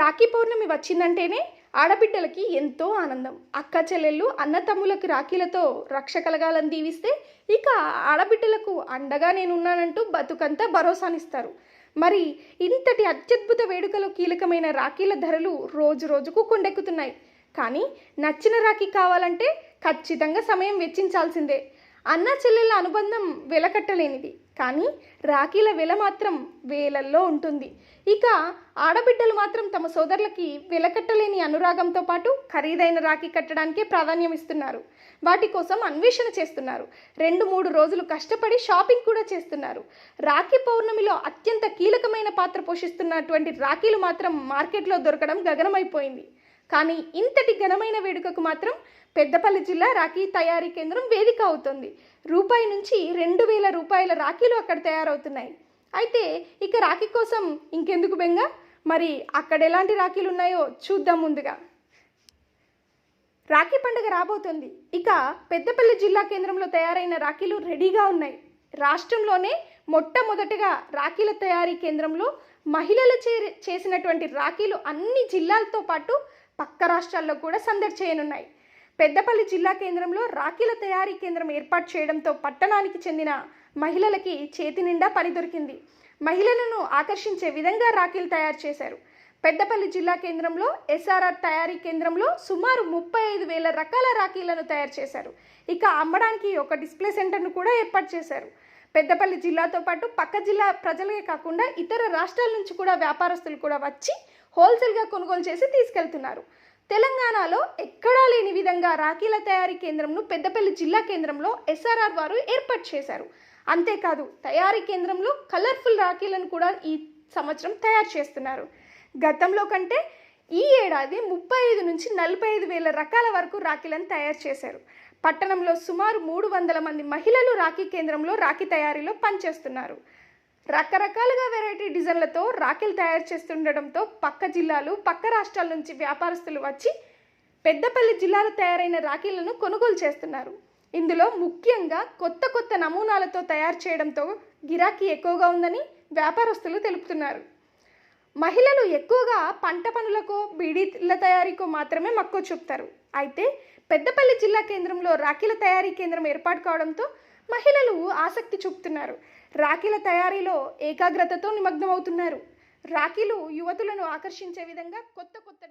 రాఖీ పౌర్ణమి వచ్చిందంటేనే ఆడబిడ్డలకి ఎంతో ఆనందం. అక్క చెల్లెళ్ళు అన్నతమ్ములకు రాఖీలతో రక్ష కలగాలని దీవిస్తే ఇక ఆడబిడ్డలకు అండగా నేనున్నానంటూ బతుకంతా భరోసానిస్తారు. మరి ఇంతటి అత్యద్భుత వేడుకలో కీలకమైన రాఖీల ధరలు రోజు రోజుకు కొండెక్కుతున్నాయి. కానీ నచ్చిన రాఖీ కావాలంటే ఖచ్చితంగా సమయం వెచ్చించాల్సిందే. అన్న చెల్లెళ్ళ అనుబంధం వెలకట్టలేనిది. కానీ రాఖీల వెల మాత్రం వేలల్లో ఉంటుంది. ఇక ఆడబిడ్డలు మాత్రం తమ సోదరులకి వెలకట్టలేని అనురాగంతో పాటు ఖరీదైన రాఖీ కట్టడానికే ప్రాధాన్యం ఇస్తున్నారు. వాటి కోసం అన్వేషణ చేస్తున్నారు. రెండు మూడు రోజులు కష్టపడి షాపింగ్ కూడా చేస్తున్నారు. రాఖీ పౌర్ణమిలో అత్యంత కీలకమైన పాత్ర పోషిస్తున్నటువంటి రాఖీలు మాత్రం మార్కెట్లో దొరకడం గగనమైపోయింది. కానీ ఇంతటి ఘనమైన వేడుకకు మాత్రం పెద్దపల్లి జిల్లా రాఖీ తయారీ కేంద్రం వేదిక అవుతుంది. రూపాయి నుంచి రెండు వేల రూపాయల రాఖీలు అక్కడ తయారవుతున్నాయి. అయితే ఇక రాఖీ కోసం ఇంకెందుకు బెంగ? మరి అక్కడ ఎలాంటి రాఖీలు ఉన్నాయో చూద్దాం ముందుగా. రాఖీ పండుగ రాబోతుంది. ఇక పెద్దపల్లి జిల్లా కేంద్రంలో తయారైన రాఖీలు రెడీగా ఉన్నాయి. రాష్ట్రంలోనే మొట్టమొదటగా రాఖీల తయారీ కేంద్రంలో మహిళలు చే చేసినటువంటి రాఖీలు అన్ని జిల్లాలతో పాటు పక్క రాష్ట్రాల్లో కూడా సందడి చేయనున్నాయి. పెద్దపల్లి జిల్లా కేంద్రంలో రాఖీల తయారీ కేంద్రం ఏర్పాటు చేయడంతో పట్టణానికి చెందిన మహిళలకి చేతి నిండా పని దొరికింది. మహిళలను ఆకర్షించే విధంగా రాఖీలు తయారు చేశారు. పెద్దపల్లి జిల్లా కేంద్రంలో ఎస్ఆర్ఆర్ తయారీ కేంద్రంలో సుమారు ముప్పై ఐదు వేల రకాల రాఖీలను తయారు చేశారు. ఇక అమ్మడానికి ఒక డిస్ప్లే సెంటర్ను కూడా ఏర్పాటు చేశారు. పెద్దపల్లి జిల్లాతో పాటు పక్క జిల్లా ప్రజలే కాకుండా ఇతర రాష్ట్రాల నుంచి కూడా వ్యాపారస్తులు కూడా వచ్చి హోల్సేల్గా కొనుగోలు చేసి తీసుకెళ్తున్నారు. తెలంగాణలో ఎక్కడా లేని విధంగా రాఖీల తయారీ కేంద్రంను పెద్దపల్లి జిల్లా కేంద్రంలో ఎస్ఆర్ఆర్ వారు ఏర్పాటు చేశారు. అంతేకాదు తయారీ కేంద్రంలో కలర్ఫుల్ రాఖీలను కూడా ఈ సంవత్సరం తయారు చేస్తున్నారు. గతంలో కంటే ఈ ఏడాది ముప్పై ఐదు నుంచి నలభై ఐదు వేల రకాల వరకు రాఖీలను తయారు చేశారు. పట్టణంలో సుమారు మూడు వందల మంది మహిళలు రాఖీ కేంద్రంలో రాఖీ తయారీలో పనిచేస్తున్నారు. రకరకాలుగా వెరైటీ డిజైన్లతో రాఖీలు తయారు చేస్తుండడంతో పక్క జిల్లాలు పక్క రాష్ట్రాల నుంచి వ్యాపారస్తులు వచ్చి పెద్దపల్లి జిల్లాలో తయారైన రాఖీలను కొనుగోలు చేస్తున్నారు. ఇందులో ముఖ్యంగా కొత్త కొత్త నమూనాలతో తయారు చేయడంతో గిరాకీ ఎక్కువగా ఉందని వ్యాపారస్తులు తెలుపుతున్నారు. మహిళలు ఎక్కువగా పంట పనులకు బీడీల తయారీకు మాత్రమే మక్కువ చూపుతారు. అయితే పెద్దపల్లి జిల్లా కేంద్రంలో రాఖీల తయారీ కేంద్రం ఏర్పాటు కావడంతో మహిళలు ఆసక్తి చూపుతున్నారు. రాఖీల తయారీలో ఏకాగ్రతతో నిమగ్నమవుతున్నారు. రాఖీలు యువతులను ఆకర్షించే విధంగా కొత్త కొత్త